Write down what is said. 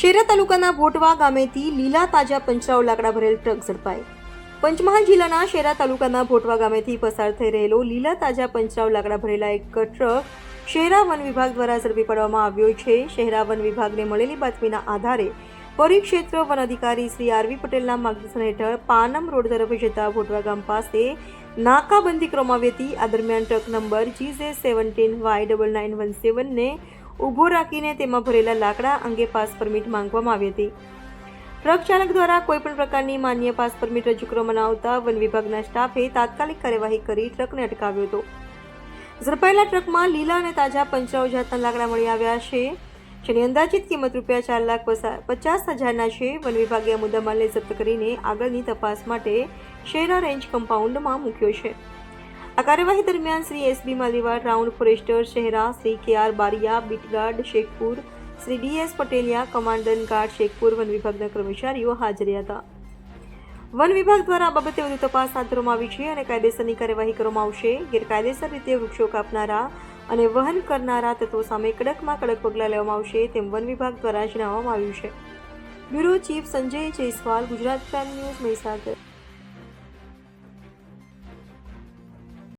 શેરા તાલુકાના ભોટવા ગામેથી લીલા તાજા પંચરાવ લાકડા ભરેલ ટ્રક ઝડપાઈ. પંચમહાલ જિલ્લાના શેરા તાલુકાના ભોટવા ગામેથી પસાર થઈ રહેલો લીલા તાજા પંચરાવ લાકડા ભરેલા એક ટ્રક શહેરા વન વિભાગ દ્વારા ઝડપી પાડવામાં આવ્યો છે. શહેરા વન વિભાગને મળેલી બાતમીના આધારે પરિક્ષેત્ર વન અધિકારી શ્રી આરવી પટેલના માર્ગદર્શન હેઠળ પાનમ રોડ તરફ જતા ભોટવા ગામ પાસે નાકાબંધી કરવામાં આવી હતી આ દરમિયાન truck number GJ seventeen Y double nine one સેવનને ઊભો રાખીને તેમાં ભરેલા લાકડા અંગે પાસ પરમિટ માંગવામાં આવી હતી. ટ્રક ચાલક દ્વારા કોઈપણ પ્રકારની માન્ય પાસ પરમિટ રજૂ કરવામાં આવતા વન વિભાગના સ્ટાફે તાત્કાલિક કાર્યવાહી કરી ટ્રકને અટકાવ્યો હતો. ઝડપાયેલા ટ્રકમાં લીલા અને તાજા પંચાવ જાતના લાકડા મળી આવ્યા છે, જેની અંદાજિત કિંમત રૂપિયા ચાર લાખ પચાસ હજારના છે. વન વિભાગે આ મુદ્દામાલને જપ્ત કરીને આગળની તપાસ માટે શેરા રેન્જ કમ્પાઉન્ડમાં મૂક્યો છે. આ કાર્યવાહી દરમિયાન Shri SB Maliwad round forester, Shahera, Shri K R Baria beat guard Shekhpur, Shri DS Pateliya, commandant guard, Shekhpur one વિભાગના કર્મચારીઓ હાજર હતા. વન વિભાગ દ્વારા આ બાબતે વધુ તપાસ હાથ ધરવામાં આવી છે અને કાયદેસરની કાર્યવાહી કરવામાં આવશે. ગેરકાયદેસર રીતે વૃક્ષો કાપનારા અને વહન કરનારા તત્વો સામે કડકમાં કડક પગલાં લેવામાં આવશે તેમ વન વિભાગ દ્વારા જણાવવામાં આવ્યું છે. Bureau chief Sanjay Jaiswal, Gujarat prime news, Mahisagar.